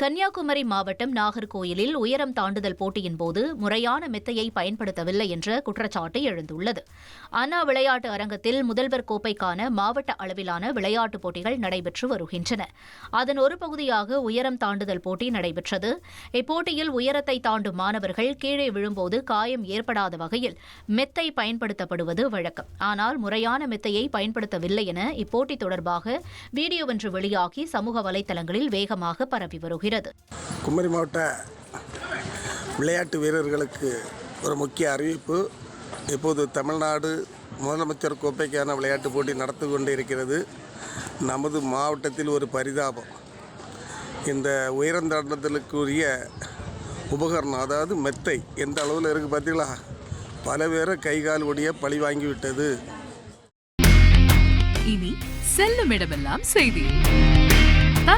கன்னியாகுமரி மாவட்டம் நாகர்கோயிலில் உயரம் தாண்டுதல் போட்டியின் போது முறையான மெத்தையை பயன்படுத்தவில்லை என்ற குற்றச்சாட்டு எழுந்துள்ளது. அண்ணா விளையாட்டு அரங்கத்தில் முதல்வர் கோப்பைக்கான மாவட்ட அளவிலான விளையாட்டுப் போட்டிகள் நடைபெற்று வருகின்றன. அதன் ஒரு பகுதியாக உயரம் தாண்டுதல் போட்டி நடைபெற்றது. இப்போட்டியில் உயரத்தை தாண்டும் மாணவர்கள் கீழே விழும்போது காயம் ஏற்படாத வகையில் மெத்தை பயன்படுத்தப்படுவது வழக்கம். ஆனால் முறையான மெத்தையை பயன்படுத்தவில்லை என இப்போட்டி தொடர்பாக வீடியோ ஒன்று வெளியாகி சமூக வலைதளங்களில் வேகமாக பரவி வருகிறது. குமரி மாவட்ட விளையாட்டு வீரர்களுக்கு ஒரு முக்கிய அறிவிப்பு. இப்போது தமிழ்நாடு முதலமைச்சர் கோப்பைக்கான விளையாட்டுப் போட்டி நடந்து கொண்டு இருக்கிறது நமது மாவட்டத்தில் ஒரு பரிதாபம். இந்த உயரந்தாண்டத்திற்குரிய உபகரணம் அதாவது மெத்தை எந்த அளவில் இருக்குது பார்த்தீங்களா? பல பேரை கை கால் ஒடிய பழி வாங்கி விட்டது. இனி செல்லும் இடமெல்லாம் செய்தி.